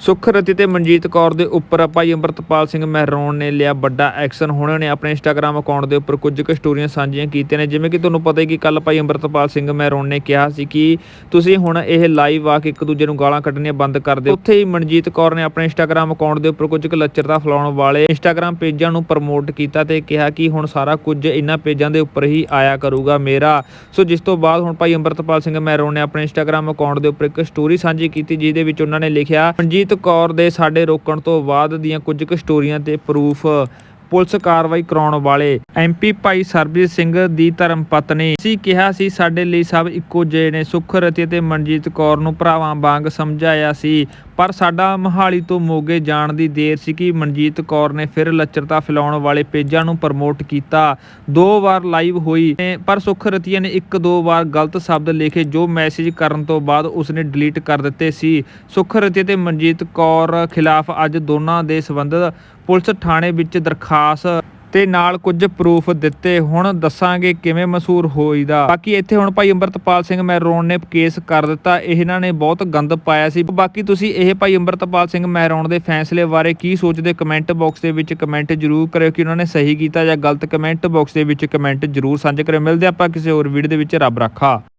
ਸੁਖਰਤੀ ਤੇ ਮਨਜੀਤ ਕੌਰ ਦੇ ਉੱਪਰ ਭਾਈ ਅੰਮ੍ਰਿਤਪਾਲ ਸਿੰਘ ਮਹਿਰੌਣ ਨੇ ਲਿਆ ਵੱਡਾ ਐਕਸ਼ਨ ਹੁਣ ਨੇ ਆਪਣੇ ਇੰਸਟਾਗ੍ਰam ਅਕਾਊਂਟ ਦੇ ਉੱਪਰ ਕੁਝ ਕੁ ਸਟੋਰੀਆਂ ਸਾਂਝੀਆਂ ਕੀਤੀਆਂ ਨੇ, ਜਿਵੇਂ ਕਿ ਤੁਹਾਨੂੰ ਪਤਾ ਹੀ ਕਿ ਕੱਲ ਭਾਈ ਅੰਮ੍ਰਿਤਪਾਲ ਸਿੰਘ ਮਹਿਰੌਣ ਨੇ ਕਿਹਾ ਸੀ ਕਿ ਤੁਸੀਂ ਹੁਣ ਇਹ ਲਾਈਵ ਆ ਕੇ ਇੱਕ ਦੂਜੇ ਨੂੰ ਗਾਲਾਂ ਕੱਢਣੀਆਂ ਬੰਦ ਕਰ ਦਿਓ। ਉੱਥੇ ਹੀ ਮਨਜੀਤ ਕੌਰ ਨੇ ਆਪਣੇ ਇੰਸਟਾਗ੍ਰam ਅਕਾਊਂਟ ਦੇ ਉੱਪਰ ਕੁਝ ਕੁ ਲੱਚਰਤਾ ਫੈਲਾਉਣ ਵਾਲੇ ਇੰਸਟਾਗ੍ਰam ਪੇਜਾਂ ਨੂੰ ਪ੍ਰਮੋਟ ਕੀਤਾ ਤੇ ਕਿਹਾ ਕਿ ਹੁਣ ਸਾਰਾ ਕੁਝ ਇਹਨਾਂ ਪੇਜਾਂ ਦੇ ਉੱਪਰ ਹੀ ਆਇਆ ਕਰੂਗਾ ਮੇਰਾ। ਸੋ ਜਿਸ ਤੋਂ ਬਾਅਦ ਹੁਣ ਭਾਈ ਅੰਮ੍ਰਿਤਪਾਲ ਸਿੰਘ ਮਹਿਰੋਂ ਨੇ ਆਪਣੇ ਇੰਸਟਾਗ੍ਰam ਅਕਾਊਂਟ ਦੇ ਉੱਪਰ ਇੱਕ ਸਟੋਰੀ ਸਾਂਝੀ ਕੀਤੀ, ਜਿਹਦੇ ਵਿੱਚ ਉਹਨਾਂ ਨੇ ਲਿਖਿਆ, ਮਨਜੀਤ ਕੌਰ ਦੇ ਸਾਡੇ ਰੋਕਣ ਤੋਂ ਬਾਅਦ ਦੀਆਂ ਕੁਝ ਕੁ ਸਟੋਰੀਆਂ ਤੇ ਪ੍ਰੂਫ ਪੁਲਿਸ ਕਾਰਵਾਈ ਕਰਾਉਣ ਵਾਲੇ ਐਮਪੀ ਭਾਈ ਸਰਬਜੀਤ ਸਿੰਘ ਦੀ ਧਰਮ ਪਤਨੀ ਅਸੀਂ ਕਿਹਾ ਸੀ, ਸਾਡੇ ਲਈ ਸਭ ਇੱਕੋ ਜਿਹੇ ਨੇ। ਸੁਖਰਤੀ ਤੇ ਮਨਜੀਤ ਕੌਰ ਨੂੰ ਭਰਾਵਾਂ ਵਾਂਗ ਸਮਝਾਇਆ ਸੀ। ਪਰ ਸਾਡਾ ਮਹਾਲੀ ਤੋਂ ਮੋਗੇ ਜਾਣ ਦੀ ਦੇਰ ਸੀ ਕਿ ਮਨਜੀਤ ਕੌਰ ਨੇ ਫਿਰ ਲੱਚਰਤਾ ਫੈਲਾਉਣ ਵਾਲੇ ਪੇਜਾਂ ਨੂੰ ਪ੍ਰਮੋਟ ਕੀਤਾ। ਦੋ ਵਾਰ ਲਾਈਵ ਹੋਈ ਤੇ ਪਰ ਸੁਖਰਤੀਆ ਨੇ ਇੱਕ ਦੋ ਵਾਰ ਗਲਤ ਸ਼ਬਦ ਲਿਖੇ ਜੋ ਮੈਸੇਜ ਕਰਨ ਤੋਂ ਬਾਅਦ ਉਸਨੇ ਡਿਲੀਟ ਕਰ ਦਿੱਤੇ ਸੀ। ਸੁਖਰਤੀਆ ਤੇ ਮਨਜੀਤ ਕੌਰ ਖਿਲਾਫ ਅੱਜ ਦੋਨਾਂ ਦੇ ਸੰਬੰਧਿਤ ਪੁਲਿਸ ਥਾਣੇ ਵਿੱਚ ਦਰਖਾਸਤ ਤੇ ਨਾਲ ਕੁਝ ਪ੍ਰੂਫ ਦਿੱਤੇ। ਹੁਣ ਦੱਸਾਂਗੇ ਕਿਵੇਂ ਮਸ਼ਹੂਰ ਹੋਈਦਾ। ਬਾਕੀ ਇੱਥੇ ਹੁਣ ਭਾਈ ਅੰਮ੍ਰਿਤਪਾਲ ਸਿੰਘ ਮਹਿਰੋਣ ਨੇ ਕੇਸ ਕਰ ਦਿੱਤਾ। ਇਹਨਾਂ ਨੇ ਬਹੁਤ ਗੰਦ ਪਾਇਆ ਸੀ। ਬਾਕੀ ਤੁਸੀਂ ਇਹ ਭਾਈ ਅੰਮ੍ਰਿਤਪਾਲ ਸਿੰਘ ਮਹਿਰੋਣ ਦੇ ਫੈਸਲੇ ਬਾਰੇ ਕੀ ਸੋਚਦੇ ਕਮੈਂਟ ਬਾਕਸ ਦੇ ਵਿੱਚ ਕਮੈਂਟ ਜ਼ਰੂਰ ਕਰਿਓ ਕਿ ਉਹਨਾਂ ਨੇ ਸਹੀ ਕੀਤਾ ਜਾਂ ਗਲਤ। ਕਮੈਂਟ ਬਾਕਸ ਦੇ ਵਿੱਚ ਕਮੈਂਟ ਜ਼ਰੂਰ ਸਾਂਝੇ ਕਰਿਓ। ਮਿਲਦੇ ਆਪਾਂ ਕਿਸੇ ਹੋਰ ਵੀਡੀਓ ਦੇ ਵਿੱਚ। ਰੱਬ ਰੱਖਾ।